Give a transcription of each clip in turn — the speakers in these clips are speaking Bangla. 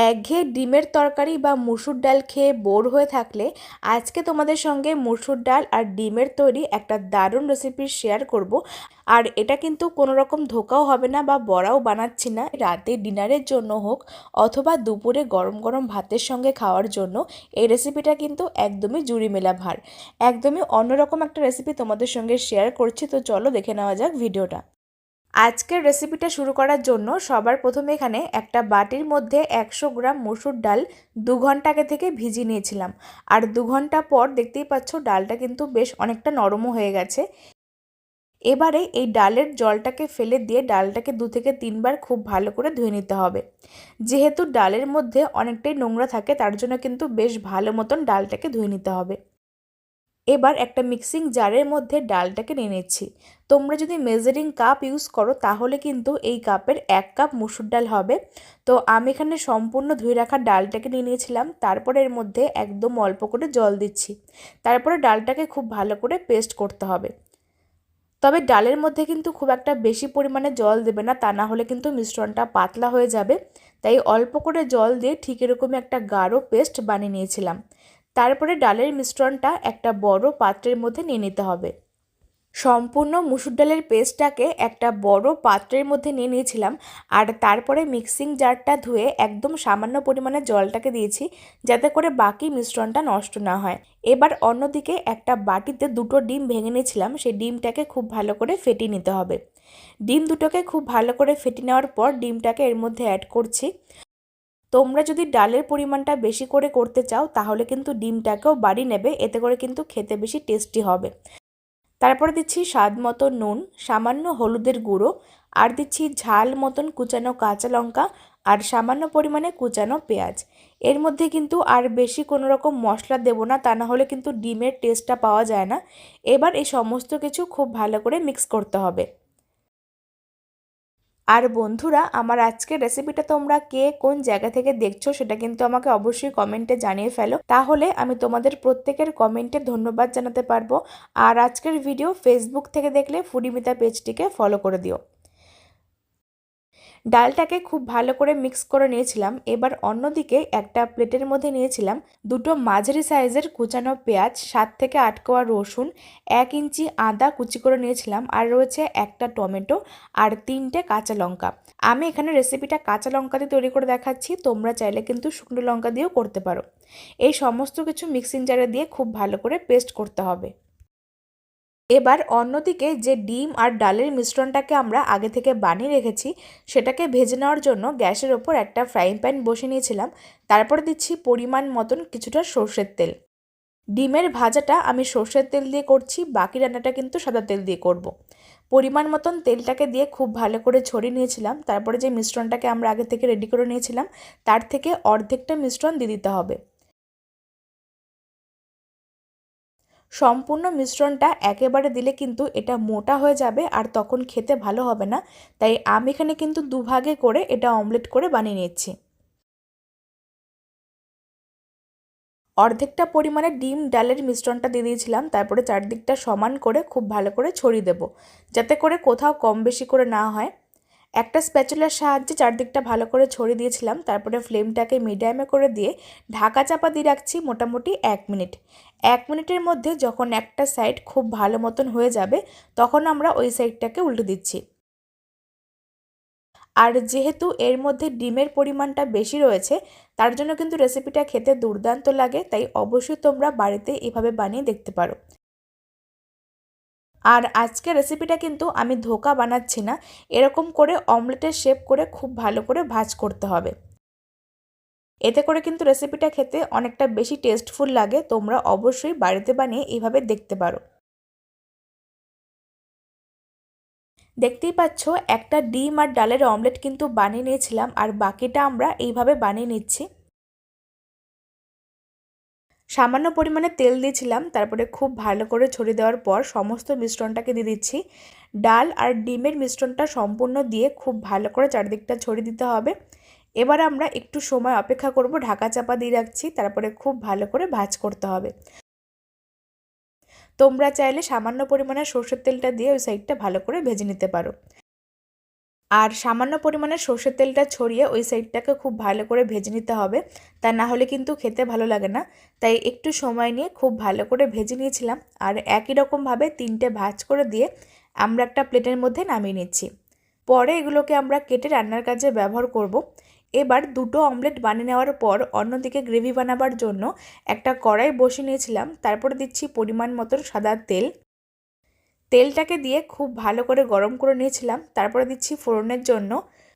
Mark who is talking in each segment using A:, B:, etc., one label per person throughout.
A: একঘেয়ে ডিমের তরকারি বা মুসুর ডাল খেয়ে বোর হয়ে থাকলে আজকে তোমাদের সঙ্গে মুসুর ডাল আর ডিমের তৈরি একটা দারুণ রেসিপি শেয়ার করব। আর এটা কিন্তু কোনো রকম ধোকাও হবে না বা বড়াও বানাচ্ছি না। রাতে ডিনারের জন্য হোক অথবা দুপুরে গরম গরম ভাতের সঙ্গে খাওয়ার জন্য এই রেসিপিটা কিন্তু একদমই জুড়ি মেলা ভার। একদমই অন্যরকম একটা রেসিপি তোমাদের সঙ্গে শেয়ার করছি। তো চলো দেখে নেওয়া যাক ভিডিওটা আজকের রেসিপিটা শুরু করার জন্য সবার প্রথমে এখানে একটা বাটির মধ্যে একশো গ্রাম মসুর ডাল দু ঘণ্টা আগে থেকে ভিজিয়ে নিয়েছিলাম। আর দু ঘণ্টা পর দেখতেই পাচ্ছ ডালটা কিন্তু বেশ অনেকটা নরমও হয়ে গেছে। এবারে এই ডালের জলটাকে ফেলে দিয়ে ডালটাকে দু থেকে তিনবার খুব ভালো করে ধুয়ে নিতে হবে। যেহেতু ডালের মধ্যে অনেকটাই নোংরা থাকে, তার জন্য কিন্তু বেশ ভালো মতন ডালটাকে ধুয়ে নিতে হবে। এবার একটা মিক্সিং জারের মধ্যে ডালটাকে নিয়ে নিচ্ছি। তোমরা যদি মেজারিং কাপ ইউজ করো, তাহলে কিন্তু এই কাপের এক কাপ মুসুর ডাল হবে। তো আমি এখানে সম্পূর্ণ ধুয়ে রাখা ডালটাকে নিয়ে নিয়েছিলাম। তারপরে এর মধ্যে একদম অল্প করে জল দিচ্ছি। তারপরে ডালটাকে খুব ভালো করে পেস্ট করতে হবে। তবে ডালের মধ্যে কিন্তু খুব একটা বেশি পরিমাণে জল দেবে না, তা না হলে কিন্তু মিশ্রণটা পাতলা হয়ে যাবে। তাই অল্প করে জল দিয়ে ঠিক এরকমই একটা গাঢ় পেস্ট বানিয়ে নিয়েছিলাম। তারপরে ডালের মিশ্রণটা একটা বড় পাত্রের মধ্যে নিয়ে নিতে হবে। সম্পূর্ণ মুসুর ডালের পেস্টটাকে একটা বড় পাত্রের মধ্যে নিয়ে নিয়েছিলাম আর তারপরে মিক্সিং জারটা ধুয়ে একদম সামান্য পরিমাণে জলটাকে দিয়েছি যাতে করে বাকি মিশ্রণটা নষ্ট না হয়। এবার অন্যদিকে একটা বাটিতে দুটো ডিম ভেঙে নিয়েছিলাম, সেই ডিমটাকে খুব ভালো করে ফেটিয়ে নিতে হবে। ডিম দুটোকে খুব ভালো করে ফেটে নেওয়ার পর ডিমটাকে এর মধ্যে অ্যাড করছি। তোমরা যদি ডালের পরিমাণটা বেশি করে করতে চাও, তাহলে কিন্তু ডিমটাকেও বাড়ি নেবে, এতে করে কিন্তু খেতে বেশি টেস্টি হবে। তারপরে দিচ্ছি স্বাদ মতো নুন, সামান্য হলুদের গুঁড়ো, আর দিচ্ছি ঝাল মতন কুচানো কাঁচা লঙ্কা, আর সামান্য পরিমাণে কুচানো পেঁয়াজ। এর মধ্যে কিন্তু আর বেশি কোনো রকম মশলা দেবো না, তা না হলে কিন্তু ডিমের টেস্টটা পাওয়া যায় না। এবার এই সমস্ত কিছু খুব ভালো করে মিক্স করতে হবে। আর বন্ধুরা, আমার আজকের রেসিপিটা তোমরা কে কোন জায়গা থেকে দেখছ সেটা কিন্তু আমাকে অবশ্যই কমেন্টে জানিয়ে ফেলো। তাহলে আমি তোমাদের প্রত্যেকের কমেন্টে ধন্যবাদ জানাতে পারব। আর আজকের ভিডিও ফেসবুক থেকে দেখলে ফুডিমিতা পেজটিকে ফলো করে দিও। ডালটাকে খুব ভালো করে মিক্স করে নিয়েছিলাম। এবার অন্যদিকে একটা প্লেটের মধ্যে নিয়েছিলাম দুটো মাঝারি সাইজের কুচানো পেঁয়াজ, সাত থেকে আট কোয়া রসুন, এক ইঞ্চি আদা কুচি করে নিয়েছিলাম আর রয়েছে একটা টমেটো আর তিনটে কাঁচা লঙ্কা। আমি এখানে রেসিপিটা কাঁচা লঙ্কা দিয়ে তৈরি করে দেখাচ্ছি, তোমরা চাইলে কিন্তু শুকনো লঙ্কা দিয়েও করতে পারো। এই সমস্ত কিছু মিক্সিং জারে দিয়ে খুব ভালো করে পেস্ট করতে হবে। এবার অন্যদিকে যে ডিম আর ডালের মিশ্রণটাকে আমরা আগে থেকে বানিয়ে রেখেছি, সেটাকে ভেজে নেওয়ার জন্য গ্যাসের ওপর একটা ফ্রাইং প্যান বসে নিয়েছিলাম। তারপরে দিচ্ছি পরিমাণ মতন কিছুটা সর্ষের তেল। ডিমের ভাজাটা আমি সর্ষের তেল দিয়ে করছি, বাকি রান্নাটা কিন্তু সাদা তেল দিয়ে করব। পরিমাণ মতন তেলটাকে দিয়ে খুব ভালো করে ছড়িয়ে নিয়েছিলাম। তারপরে যে মিশ্রণটাকে আমরা আগে থেকে রেডি করে নিয়েছিলাম, তার থেকে অর্ধেকটা মিশ্রণ দিয়ে দিতে হবে। সম্পূর্ণ মিশ্রণটা একেবারে দিলে কিন্তু এটা মোটা হয়ে যাবে আর তখন খেতে ভালো হবে না। তাই আমি এখানে কিন্তু দুভাগে করে এটা অমলেট করে বানিয়ে নিচ্ছি। অর্ধেকটা পরিমাণে ডিম ডালের মিশ্রণটা দিয়ে দিয়েছিলাম, তারপরে চারদিকটা সমান করে খুব ভালো করে ছড়িয়ে দেবো, যাতে করে কোথাও কম বেশি করে না হয়। একটা স্প্যাচুলার সাহায্যে চারদিকটা ভালো করে ছড়িয়ে দিয়েছিলাম, তারপরে ফ্লেমটাকে মিডিয়ামে করে দিয়ে ঢাকা চাপা দিয়ে রাখছি মোটামুটি এক মিনিট। এক মিনিটের মধ্যে যখন একটা সাইড খুব ভালো মতন হয়ে যাবে, তখন আমরা ওই সাইডটাকে উল্টে দিচ্ছি। আর যেহেতু এর মধ্যে ডিমের পরিমাণটা বেশি রয়েছে, তার জন্য কিন্তু রেসিপিটা খেতে দুর্দান্ত লাগে, তাই অবশ্যই তোমরা বাড়িতে এভাবে বানিয়ে দেখতে পারো। আর আজকে রেসিপিটা কিন্তু আমি ধোকা বানাচ্ছি না। এরকম করে অমলেটের শেপ করে খুব ভালো করে ভাজ করতে হবে। এতে করে কিন্তু রেসিপিটা খেতে অনেকটা বেশি টেস্টফুল লাগে। তোমরা অবশ্যই বাড়িতে বানিয়ে এইভাবে দেখতে পারো। দেখতেই পাচ্ছ, একটা ডিম আর ডালের অমলেট কিন্তু বানিয়ে নিয়েছিলাম। আর বাকিটা আমরা এইভাবে বানিয়ে নিচ্ছি। সামান্য পরিমাণে তেল দিয়েছিলাম, তারপরে খুব ভালো করে ছড়িয়ে দেওয়ার পর সমস্ত মিশ্রণটাকে দিয়ে দিচ্ছি। ডাল আর ডিমের মিশ্রণটা সম্পূর্ণ দিয়ে খুব ভালো করে চারদিকটা ছড়িয়ে দিতে হবে। এবার আমরা একটু সময় অপেক্ষা করব, ঢাকা চাপা দিয়ে রাখছি, তারপরে খুব ভালো করে ভাজ করতে হবে। তোমরা চাইলে সামান্য পরিমাণে সর্ষের তেলটা দিয়ে ওই সাইডটা ভালো করে ভেজে নিতে পারো। আর সামান্য পরিমাণে সর্ষের তেলটা ছড়িয়ে ওই সাইডটাকে খুব ভালো করে ভেজে নিতে হবে। তা না হলে কিন্তু খেতে ভালো লাগে না। তাই একটু সময় নিয়ে খুব ভালো করে ভেজে নিয়েছিলাম আর একই রকমভাবে তিনটে ভাজ করে দিয়ে আমরা একটা প্লেটের মধ্যে নামিয়ে নিচ্ছি। পরে এগুলোকে আমরা কেটে রান্নার কাজে ব্যবহার করব। এবার দুটো অমলেট বানিয়ে নেওয়ার পর অন্যদিকে গ্রেভি বানাবার জন্য একটা কড়াই বসিয়ে নিয়েছিলাম। তারপরে দিচ্ছি পরিমাণ মতন সাদা তেল। তেলটাকে দিয়ে খুব ভালো করে গরম করে নিয়েছিলাম। তারপরে দিচ্ছি ফোড়নের জন্য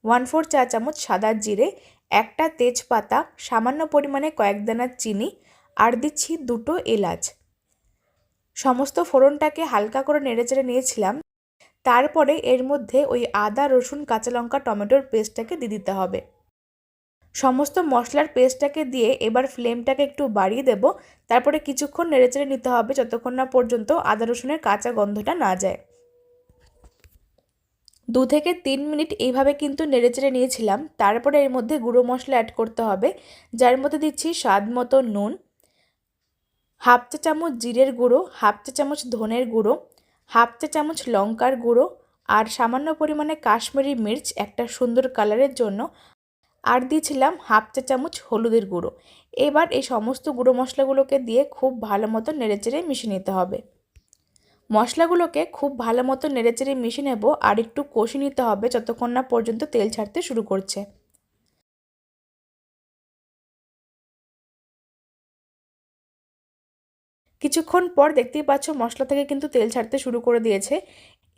A: ওয়ান ফোর চা চামচ সাদা জিরে, একটা তেজপাতা, সামান্য পরিমাণে কয়েক দানা চিনি আর দিচ্ছি দুটো এলাচ। সমস্ত ফোড়নটাকে হালকা করে নেড়েচেড়ে নিয়েছিলাম। তারপরে এর মধ্যে ওই আদা, রসুন, কাঁচা লঙ্কা, টমেটোর পেস্টটাকে দিয়ে দিতে হবে। সমস্ত মশলার পেস্টটাকে দিয়ে এবার ফ্লেমটাকে একটু বাড়িয়ে দেব। তারপরে কিছুক্ষণ নেড়েচেড়ে নিতে হবে যতক্ষণ না পর্যন্ত আদা রসুনের কাঁচা গন্ধটা না যায়। দু থেকে তিন মিনিট এইভাবে কিন্তু নেড়েচেড়ে নিয়েছিলাম। তারপরে এর মধ্যে গুঁড়ো মশলা অ্যাড করতে হবে, যার মধ্যে দিচ্ছি স্বাদ মতো নুন, হাফ চা চামচ জিরের গুঁড়ো, হাফ চা চামচ ধনের গুঁড়ো, হাফ চা চামচ লঙ্কার গুঁড়ো আর সামান্য পরিমাণে কাশ্মীরি মির্চ একটা সুন্দর কালারের জন্য আর দিয়েছিলাম হাফ চা চামচ হলুদের গুঁড়ো। এবার এই সমস্ত গুঁড়ো মশলাগুলোকে দিয়ে খুব ভালো মতো নেড়েচেড়ে মিশিয়ে নিতে হবে। মশলাগুলোকে খুব ভালো মতো নেড়েচেড়ে মিশিয়ে নেব আর একটু কষি নিতে হবে যতক্ষণ না পর্যন্ত তেল ছাড়তে শুরু করছে। কিছুক্ষণ পর দেখতেই পাচ্ছ মশলা থেকে কিন্তু তেল ছাড়তে শুরু করে দিয়েছে।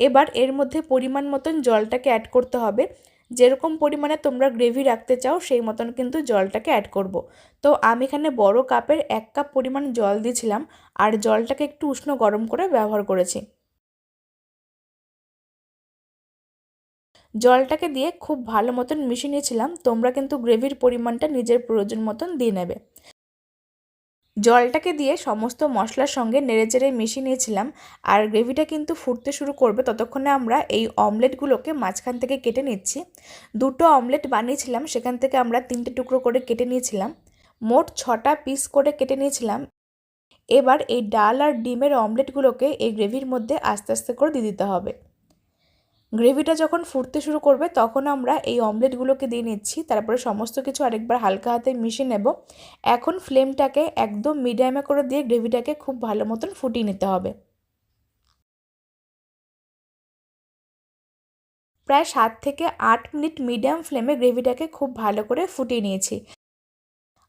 A: এবার এর মধ্যে পরিমাণ মতন জলটাকে অ্যাড করতে হবে। যেরকম পরিমাণে তোমরা গ্রেভি রাখতে চাও, সেই মতন কিন্তু জলটাকে অ্যাড করব। তো আমি এখানে বড় কাপের এক কাপ পরিমাণ জল দিয়েছিলাম, আর জলটাকে একটু উষ্ণ গরম করে ব্যবহার করেছি জলটাকে দিয়ে খুব ভালো মতন মিশিয়ে নিয়েছিলাম, তোমরা কিন্তু গ্রেভির পরিমাণটা নিজের প্রয়োজন মতন দিয়ে নেবে জলটাকে দিয়ে সমস্ত মশলার সঙ্গে নেড়েচেড়ে মিশিয়ে নিয়েছিলাম, আর গ্রেভিটা কিন্তু ফুটতে শুরু করবে ততক্ষণে আমরা এই অমলেটগুলোকে মাঝখান থেকে কেটে নিচ্ছি। দুটো অমলেট বানিয়েছিলাম, সেখান থেকে আমরা তিনটে টুকরো করে কেটে নিয়েছিলাম। মোট ছটা পিস করে কেটে নিয়েছিলাম। এবার এই ডাল আর ডিমের অমলেটগুলোকে এই গ্রেভির মধ্যে আস্তে আস্তে করে দিয়ে দিতে হবে। গ্রেভিটা যখন ফুটতে শুরু করবে, তখন আমরা এই অমলেটগুলোকে দিয়ে নিচ্ছি। তারপরে সমস্ত কিছু আরেকবার হালকা হাতে মিশিয়ে নেব। এখন ফ্লেমটাকে একদম মিডিয়ামে করে দিয়ে গ্রেভিটাকে খুব ভালো মতন ফুটিয়ে নিতে হবে। প্রায় সাত থেকে আট মিনিট মিডিয়াম ফ্লেমে গ্রেভিটাকে খুব ভালো করে ফুটিয়ে নিয়েছি।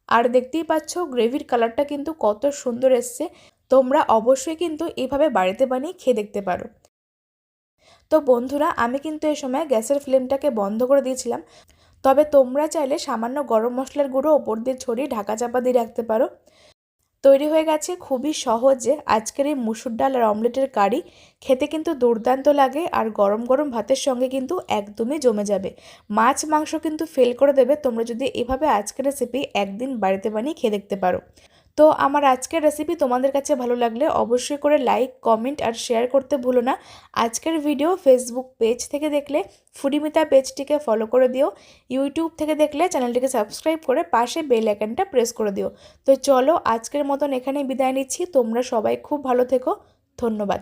A: আর দেখতেই পাচ্ছ, গ্রেভির কালারটা কিন্তু কত সুন্দর এসছে। তোমরা অবশ্যই কিন্তু এভাবে বাড়িতে বানিয়ে খেয়ে দেখতে পারো। তো বন্ধুরা, আমি কিন্তু এই সময় গ্যাসের ফ্লেমটাকে বন্ধ করে দিয়েছিলাম। তবে তোমরা চাইলে সামান্য গরম মশলার গুঁড়ো ওপর দিয়ে ছড়িয়ে ঢাকা চাপা দিয়ে রাখতে পারো। তৈরি হয়ে গেছে খুবই সহজে আজকের এই মুসুর ডাল আর অমলেটের কারি। খেতে কিন্তু দুর্দান্ত লাগে আর গরম গরম ভাতের সঙ্গে কিন্তু একদমই জমে যাবে। মাছ, মাংস কিন্তু ফেল করে দেবে। তোমরা যদি এভাবে আজকের রেসিপি একদিন বাড়িতে বানিয়ে খেয়ে দেখতে পারো। তো আমার আজকের রেসিপি তোমাদের কাছে ভালো লাগলে অবশ্যই করে লাইক কমেন্ট আর শেয়ার করতে ভুলো না। আজকের ভিডিও ফেসবুক পেজ থেকে দেখলে ফুডিমিতা পেজটিকে ফলো করে দিও। ইউটিউব থেকে দেখলে চ্যানেলটিকে সাবস্ক্রাইব করে পাশে বেল আইকনটা প্রেস করে দিও। তো চলো আজকের মতন এখানে বিদায় নিচ্ছি। তোমরা সবাই খুব ভালো থেকো। ধন্যবাদ।